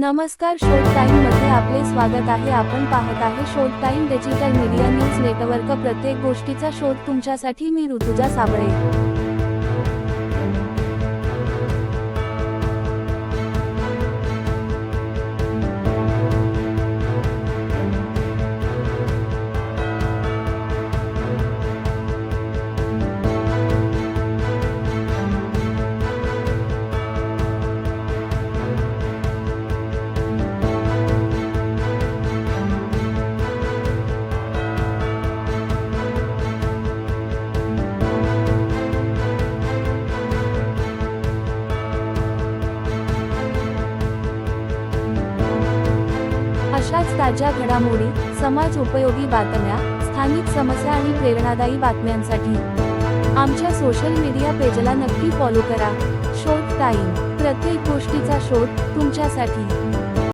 नमस्कार शोध टाइममध्ये आपले स्वागत आहे. आपण पाहत आहे Shodh time digital media news network. प्रत्येक गोष्टीचा शोध तुमच्यासाठी मी ऋतुजा साबळे. अशाच ताज्या घडामोडी समाज उपयोगी बातम्या स्थानिक समस्या आणि प्रेरणादायी बातम्यांसाठी. आमच्या सोशल मीडिया पेजला नक्की फॉलो करा. शोध टाईम प्रत्येक गोष्टीचा शोध तुमच्यासाठी.